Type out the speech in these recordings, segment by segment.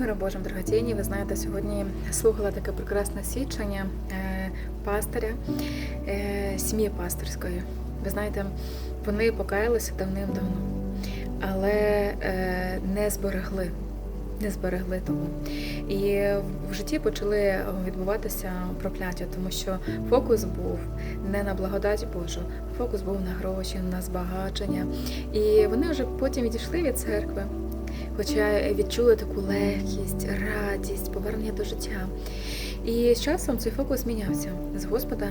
З миром Божим, дорогоцінні, ви знаєте, сьогодні слухала таке прекрасне свідчення е, пастиря е, сім'ї пасторської. Ви знаєте, вони покаялися давним-давно, але е, не зберегли. Не зберегли того. І в житті почали відбуватися прокляття, тому що фокус був не на благодать Божу, а фокус був на гроші, на збагачення. І вони вже потім відійшли від церкви, хоча відчули таку легкість, радість, повернення до життя. І з часом цей фокус змінявся з Господа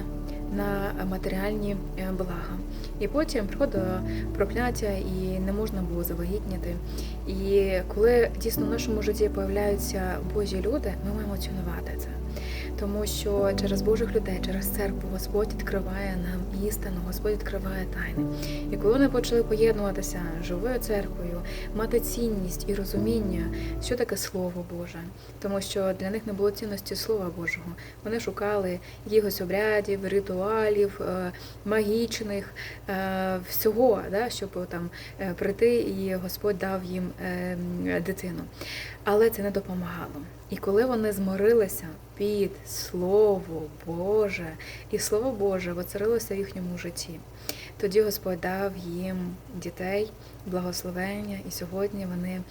на матеріальні е, блага. І потім приходило прокляття, і не можна було завагітніти. І коли дійсно в нашому житті появляються Божі люди, ми маємо цінувати це. Тому що через Божих людей, через церкву Господь відкриває нам істину, Господь відкриває тайни. І коли вони почали поєднуватися живою церквою, мати цінність і розуміння, що таке Слово Боже, тому що для них не було цінності Слова Божого. Вони шукали якихось обрядів, ритуалів, е, магічних, е, всього, да, щоб там е, прийти, і Господь дав їм е, дитину. Але це не допомагало. І коли вони зморилися під Слово Боже, і Слово Боже воцарилося в їхньому житті, тоді Господь дав їм дітей, благословення, і сьогодні вони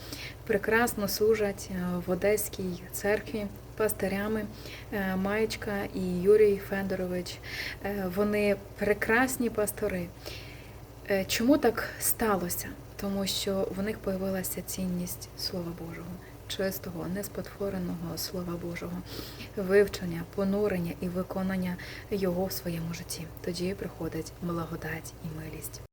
прекрасно служать в Одеській церкві пастирями Е, Маєчка і Юрій Федорович. Е, Вони прекрасні пастори. Е, Чому так сталося? Тому що в них появилася цінність Слова Божого, чистого, неспотвореного Слова Божого, вивчення, понурення і виконання його в своєму житті. Тоді приходить благодать і милість.